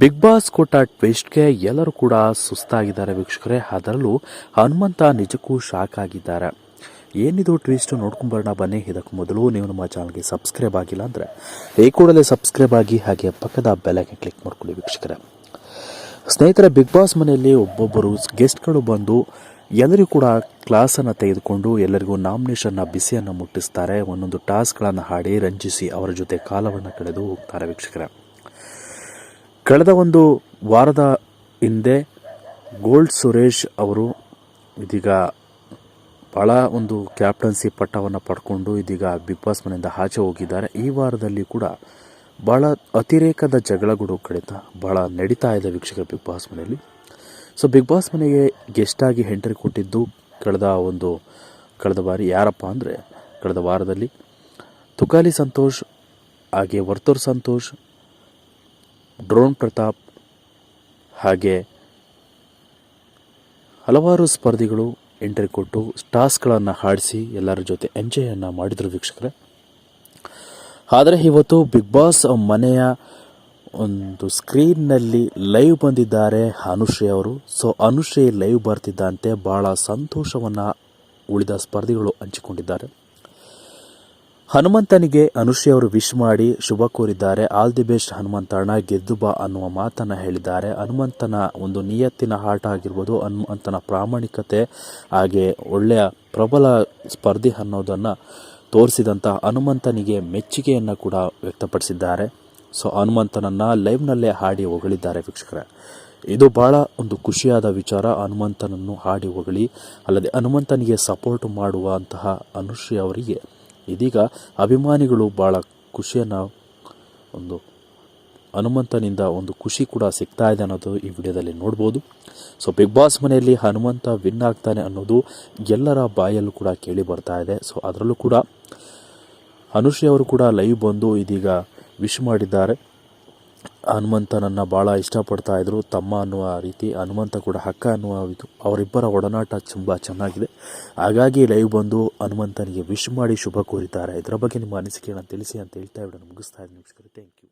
Big boss ಕೊಟ್ಟ ಟ್ವಿಸ್ಟ್ಗೆ ಎಲ್ಲರೂ ಕೂಡ ಸುಸ್ತಾಗಿದ್ದಾರೆ ವೀಕ್ಷಕರೇ. ಅದರಲ್ಲೂ ಹನುಮಂತ ನಿಜಕ್ಕೂ ಶಾಕ್ ಆಗಿದ್ದಾರೆ. ಏನಿದು ಟ್ವಿಸ್ಟ್ ನೋಡ್ಕೊಂಬರೋಣ ಬನ್ನಿ. ಇದಕ್ಕೂ ಮೊದಲು ನೀವು ನಮ್ಮ ಚಾನಲ್ಗೆ ಸಬ್ಸ್ಕ್ರೈಬ್ ಆಗಿಲ್ಲ ಅಂದರೆ ಈ ಕೂಡಲೇ ಸಬ್ಸ್ಕ್ರೈಬ್ ಆಗಿ ಹಾಗೆ ಪಕ್ಕದ ಬೆಲೆಗೆ ಕ್ಲಿಕ್ ಮಾಡ್ಕೊಳ್ಳಿ ವೀಕ್ಷಕರೇ. ಸ್ನೇಹಿತರೆ, ಬಿಗ್ ಬಾಸ್ ಮನೆಯಲ್ಲಿ ಒಬ್ಬೊಬ್ಬರು ಗೆಸ್ಟ್ಗಳು ಬಂದು ಎಲ್ಲರಿಗೂ ಕೂಡ ಕ್ಲಾಸನ್ನು ತೆಗೆದುಕೊಂಡು ಎಲ್ಲರಿಗೂ ನಾಮಿನೇಷನ್ನ ಬಿಸಿಯನ್ನು ಮುಟ್ಟಿಸ್ತಾರೆ. ಒಂದೊಂದು ಟಾಸ್ಕ್ಗಳನ್ನು ಹಾಡಿ ರಂಜಿಸಿ ಅವರ ಜೊತೆ ಕಾಲವನ್ನು ಕಳೆದು ಹೋಗ್ತಾರೆ ವೀಕ್ಷಕರೇ. ಕಳೆದ ಒಂದು ವಾರದ ಹಿಂದೆ ಗೋಲ್ಡ್ ಸುರೇಶ್ ಅವರು ಇದೀಗ ಭಾಳ ಒಂದು ಕ್ಯಾಪ್ಟನ್ಸಿ ಪಟ್ಟವನ್ನು ಪಡ್ಕೊಂಡು ಇದೀಗ ಬಿಗ್ ಬಾಸ್ ಮನೆಯಿಂದ ಆಚೆ ಹೋಗಿದ್ದಾರೆ. ಈ ವಾರದಲ್ಲಿ ಕೂಡ ಭಾಳ ಅತಿರೇಕದ ಜಗಳಗಳು ಕಡಿತ ಭಾಳ ನಡೀತಾ ಇದೆ ವೀಕ್ಷಕರ ಬಿಗ್ ಬಾಸ್ ಮನೆಯಲ್ಲಿ. ಸೊ, ಬಿಗ್ ಬಾಸ್ ಮನೆಗೆ ಗೆಸ್ಟಾಗಿ ಎಂಟ್ರಿ ಕೊಟ್ಟಿದ್ದು ಕಳೆದ ಒಂದು, ಕಳೆದ ಬಾರಿ ಯಾರಪ್ಪ ಅಂದರೆ ಕಳೆದ ವಾರದಲ್ಲಿ ತುಕಾಲಿ ಸಂತೋಷ್, ಹಾಗೆ ವರ್ತೂರ್ ಸಂತೋಷ್ ಡ್ರೋನ್ ಪ್ರತಾಪ್ ಹಾಗೆ ಹಲವಾರು ಸ್ಪರ್ಧಿಗಳು ಎಂಟ್ರಿ ಕೊಟ್ಟು ಟಾಸ್ಕ್ಗಳನ್ನು ಹಾಡಿಸಿ ಎಲ್ಲರ ಜೊತೆ ಎಂಜಾಯನ್ನು ಮಾಡಿದರು ವೀಕ್ಷಕರೇ. ಆದರೆ ಇವತ್ತು ಬಿಗ್ ಬಾಸ್ ಮನೆಯ ಒಂದು ಸ್ಕ್ರೀನ್ನಲ್ಲಿ ಲೈವ್ ಬಂದಿದ್ದಾರೆ ಅನುಶ್ರೀ ಅವರು. ಸೊ ಅನುಶ್ರೀ ಲೈವ್ ಬರ್ತಿದ್ದಂತೆ ಭಾಳ ಸಂತೋಷವನ್ನು ಉಳಿದ ಸ್ಪರ್ಧಿಗಳು ಹಂಚಿಕೊಂಡಿದ್ದಾರೆ. ಹನುಮಂತನಿಗೆ ಅವರು ವಿಶ್ ಮಾಡಿ ಶುಭ ಕೋರಿದ್ದಾರೆ. ಆಲ್ ದಿ ಬೆಸ್ಟ್ ಹನುಮಂತಣ್ಣ ಗೆದ್ದು ಬಾ ಅನ್ನುವ ಮಾತನ್ನು ಹೇಳಿದ್ದಾರೆ. ಹನುಮಂತನ ಒಂದು ನಿಯತ್ತಿನ ಆಟ ಆಗಿರ್ಬೋದು, ಹನುಮಂತನ ಪ್ರಾಮಾಣಿಕತೆ, ಹಾಗೆ ಒಳ್ಳೆಯ ಪ್ರಬಲ ಸ್ಪರ್ಧಿ ಅನ್ನೋದನ್ನು ತೋರಿಸಿದಂಥ ಹನುಮಂತನಿಗೆ ಮೆಚ್ಚುಗೆಯನ್ನು ಕೂಡ ವ್ಯಕ್ತಪಡಿಸಿದ್ದಾರೆ. ಸೊ, ಹನುಮಂತನನ್ನು ಲೈವ್ನಲ್ಲೇ ಹಾಡಿ ಹೊಗಳಿದ್ದಾರೆ ವೀಕ್ಷಕರೇ. ಇದು ಬಹಳ ಒಂದು ಖುಷಿಯಾದ ವಿಚಾರ. ಹನುಮಂತನನ್ನು ಹಾಡಿ ಹೊಗಳಿ, ಅಲ್ಲದೆ ಹನುಮಂತನಿಗೆ ಸಪೋರ್ಟ್ ಮಾಡುವಂತಹ ಅನುಶ್ರೀ ಅವರಿಗೆ ಇದೀಗ ಅಭಿಮಾನಿಗಳು ಭಾಳ ಖುಷಿಯನ್ನು ಒಂದು ಹನುಮಂತನಿಂದ ಒಂದು ಖುಷಿ ಕೂಡ ಸಿಗ್ತಾ ಇದೆ ಅನ್ನೋದು ಈ ವಿಡಿಯೋದಲ್ಲಿ ನೋಡ್ಬೋದು. ಸೊ ಬಿಗ್ ಬಾಸ್ ಮನೆಯಲ್ಲಿ ಹನುಮಂತ ವಿನ್ ಆಗ್ತಾನೆ ಅನ್ನೋದು ಎಲ್ಲರ ಬಾಯಲ್ಲೂ ಕೂಡ ಕೇಳಿ ಬರ್ತಾ ಇದೆ. ಸೊ ಅದರಲ್ಲೂ ಕೂಡ ಅನುಶ್ರೀ ಅವರು ಕೂಡ ಲೈವ್ ಬಂದು ಇದೀಗ ವಿಶ್ ಮಾಡಿದ್ದಾರೆ. ಹನುಮಂತನನ್ನು ಭಾಳ ಇಷ್ಟಪಡ್ತಾ ಇದ್ರು. ತಮ್ಮ ಅನ್ನುವ ರೀತಿ ಹನುಮಂತ ಕೂಡ ಅಕ್ಕ ಅನ್ನುವ ಇದು ಅವರಿಬ್ಬರ ಒಡನಾಟ ತುಂಬ ಚೆನ್ನಾಗಿದೆ. ಹಾಗಾಗಿ ಲೈವ್ ಬಂದು ಹನುಮಂತನಿಗೆ ವಿಶ್ ಮಾಡಿ ಶುಭ ಕೋರಿದ್ದಾರೆ. ಇದರ ಬಗ್ಗೆ ನಿಮ್ಮ ಅನಿಸಿಕೆಯನ್ನು ತಿಳಿಸಿ ಅಂತ ಹೇಳ್ತಾ ವಿಡಿಯೋನ ಮುಗಿಸ್ತಾ ಇದ್ದೀನಿ. Thank you